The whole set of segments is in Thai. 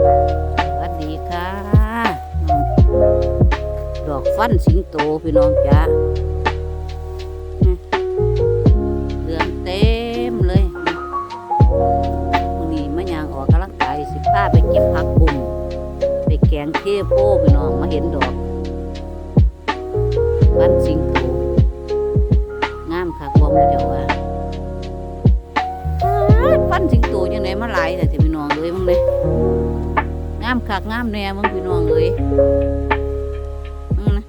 สวัสดีค่ะดอกฟันสิงโตพี่น้องจ้าเหลืองเต็มเลยมื้อนี้มายางออกกำลังกายสิพาไปเก็บผักบุ้งไปแกงเทโพพี่น้องมาเห็นดอกฟันสิงโต คักงามแน่มึงพี่น้องเอ้ยมึงนะ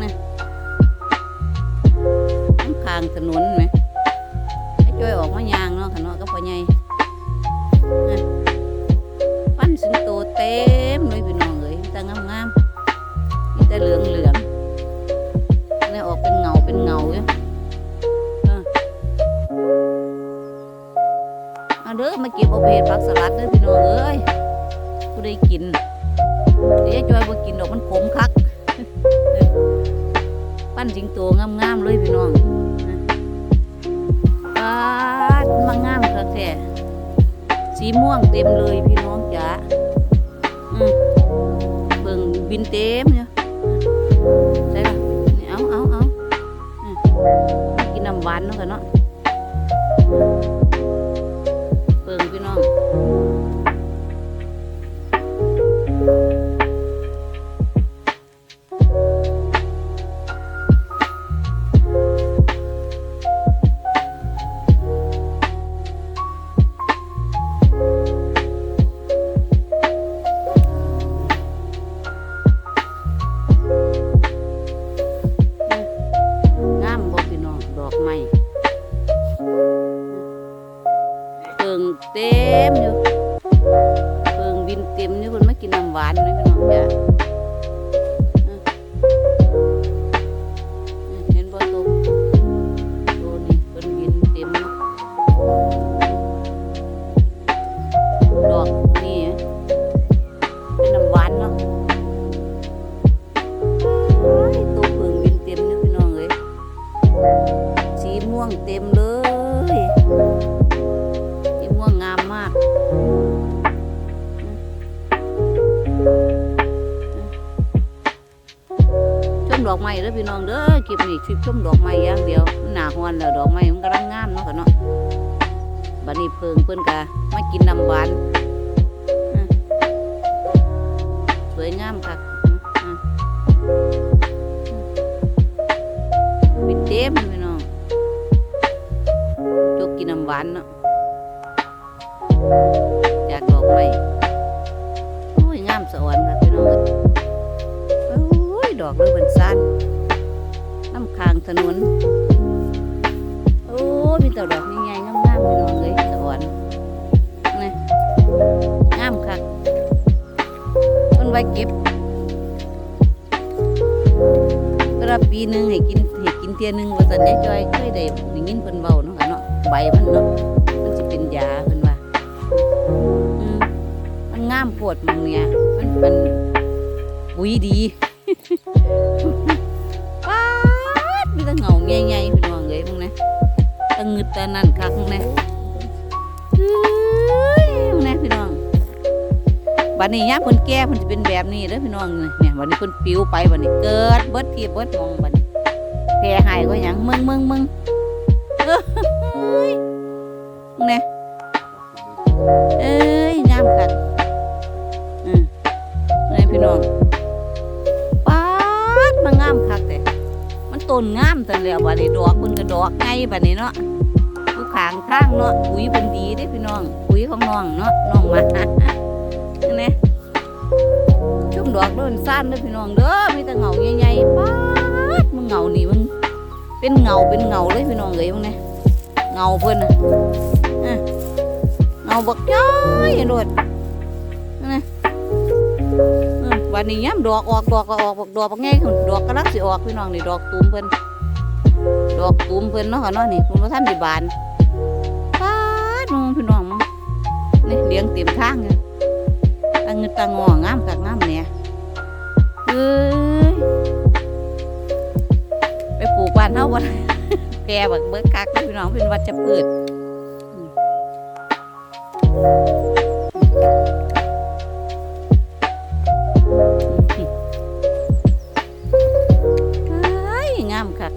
นะน้างถนนไหมไอ้จ้อยออกมายางเนาะขนาะก็พอใหญ่ เดี๋ยวจอยบ่กินดอกมันขมคัก ปั้นสิงโตงามๆเลยพี่น้องปาดมางามคักแท้สีม่วงเต็มเลยพี่น้องจ๋าเบิ่งบินเต็มเนี่ยใช่ป่ะนี่เอาเอาเอากินน้ำหวานเนาะค่ะเนาะเบิ่งพี่น้องง เด้อพี่น้องเด้อคลิปนี้คลิปชมดอกไม้อย่างเดียวมันหนาฮวนแล้วดอกไม้มันกำลังงามเนาะกันเนาะบัดนี้เพิงเพิ่นกะมากินน้ำหวานสวยงามค่ะอะบินเต็มพี่น้องจกกินน้ำหวานเนาะจากดอกไม้ ดอกเลยบนซานน้ำคางถนน โอ้ มีแต่ดอกใหญ่ๆงามๆพี่น้องเลยสะอ่อนนี่งามคักต้นไว้เก็บกระปีหนึ่งให้กินให้กินเทียหนึงว่าสันได้จอยเคยได้ได้ยินเพิ่นเบาเนาะเนาะใบมันเนาะมันสิเป็นยาเพิ่นว่ามันงามโพดมึงเนี่ยมันเป็นปุ๋ยดี ป๊าดมีแต่เหงาใหญ่ๆพี่น้องเอ้ยมึงนะตะงึดตะนั่นคักมึงนะเอ้ยมึงนะพี่น้องบัดนี้ยามเพิ่นแก่เพิ่นจะเป็นแบบนี้เด้อพี่น้องเนี่ยบัดนี้เพิ่นปิวไปบัดนี้เกิดเบิดที่เบิดมองบัดนี้แพ้หายก็หยังมึงมึงมึงเอ้ยมึงนะเอ้ยงามคักอืมนี่พี่น้อง มางามคักแต่มันต้นงามแต่แล้วบัดนี้ดอกเพิ่นก็ดอกไงบัดนี้เนาะอยู่ข้างทางเนาะปุ๋ยเพิ่นดีเด้พี่น้องปุ๋ยของน้องเนาะน้องมานี่ชุ่มดอกเดินซ่านเด้พี่น้องเด้อมีแต่เงาใหญ่ๆป๊าดมึงเงานี่มึงเป็นเงาเป็นเงาเลยพี่น้องเอ้ยมึงเนี่ยเงาเพิ่นน่ะอะเงาบักจ้อยโดดนี่ มวันนี้ย้ำดอกออกดอกก็ออกบักดอกบักไงคุณดอกกระลักสิออกพี่น้องนี่ดอกตูมเพิ่นดอกตูมเพิ่นเนาะค่ะเนาะนี่คุณพระท่านด้บานป๊าดมึงพี่น้องมึงนี่เลี้ยงเต็มทางเลยตาเงินตางองามกักงามเนี่ยเอ้ยไปปลูกบ้านเฮาบ่ได้แกบักเบิกคักพี่น้องเป็นวัดจะเปิด งามค่ะ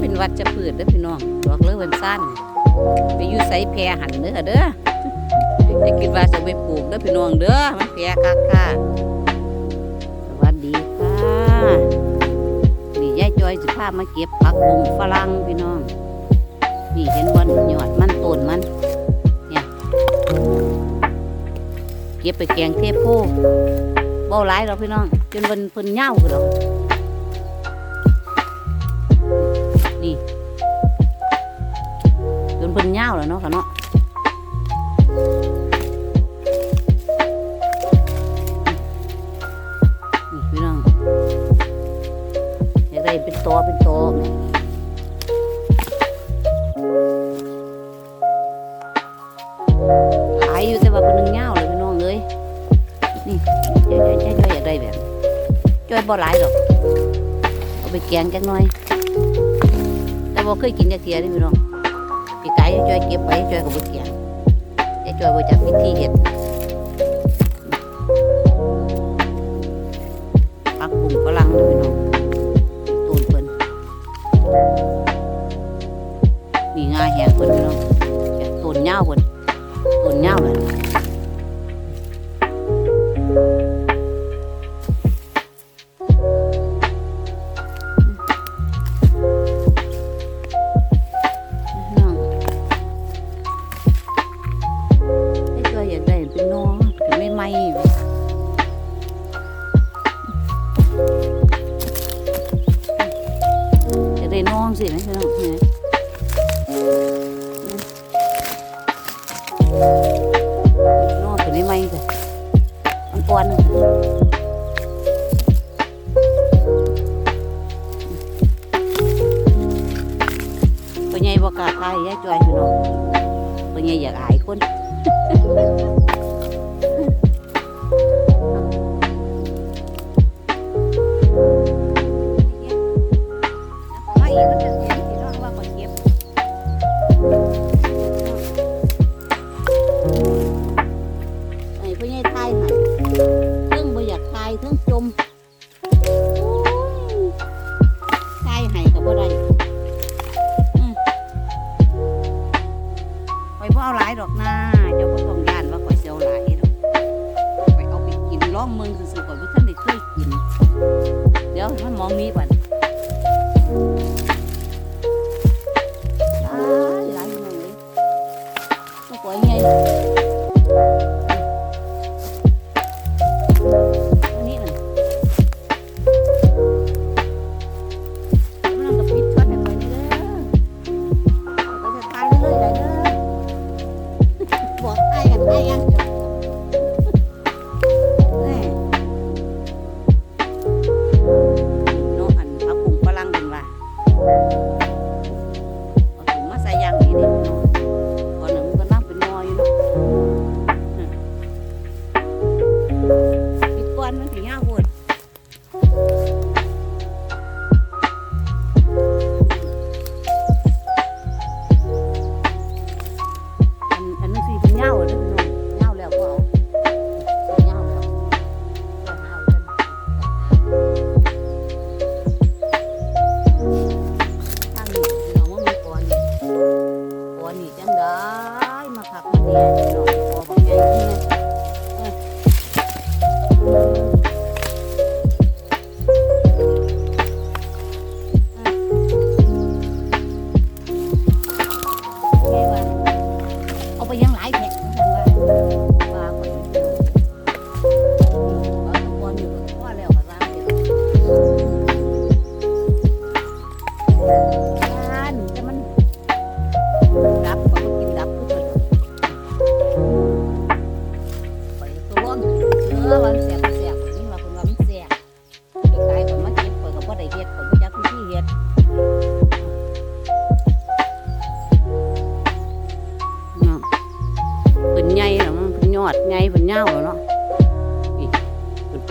เป็นวัดจะเปิดเด้อพี่น้อง บอกเลยวันสั้นไปอยู่ไซแพรหันเด้อเด้อจะกินว่าจะไปปลูกเด้อพี่น้องเด้อ มันแพรค่ะค่ะสวัสดีค่ะนี่ยายจอยสิพามาเก็บผักบุ้งฝรั่งพี่น้อง นี่เห็นบอนหยอดมันต้นมัน เก็บไปแกงเทพโพเบาหลายเราพี่น้องจนวันเพิ่นเหย้าคือเรานี่จนเพิ่นเหย้าแล้วเนาะค่ะเนาะนี่พี่น้องอยากได้เป็นตัวเป็นตัว จอยจอยจ้อยากได้แบบนี้จ้อยบ่หลายหรอกเอาไปแกงจักหน่อย แต่บ่เคยกินจักเทียนี่พี่น้องพี่ไก่จ้อยเก็บไปจ้อยก็บ่แกงแต่จ้อยบ่จักวิธีเฮ็ดผักบุ้งฝรั่งด้วยน้องตูนเพิ่นมีงาแหงเพิ่นพี่น้องต้นย้าเพิ่นต้นย้าเลย มั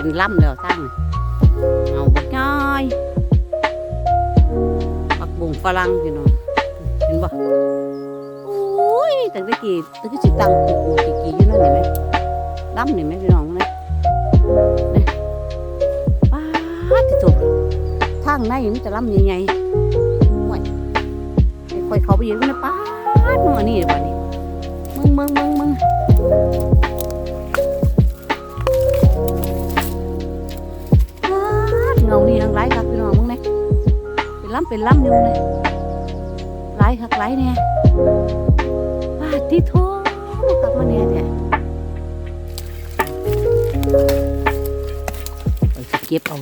มันเป็นลำแล้วสร้างเงาบักย้อยผักบุ้งฝรั่งพี่น้องเห็นปะโอ้ยแต่ตะกี้ตะกี้สิตังปูปูกี่กี่อยู่นั่นเห็นไหมลำเห็นไหมพี่น้องนะนี่ป้าดที่สุดทางในมีแต่ลำใหญ่ๆห่วยไอ้ค่อยเขาไปยืนนะป้าดมึงอันนี้เดี๋ยวบัดนี้มึงมึงมึงมึง้ำเป็นล้ำอยู่เลยหลายคักหลายเนี่ยปาดที่โทกับมาเนี่ยเนี่ยเก็บเอา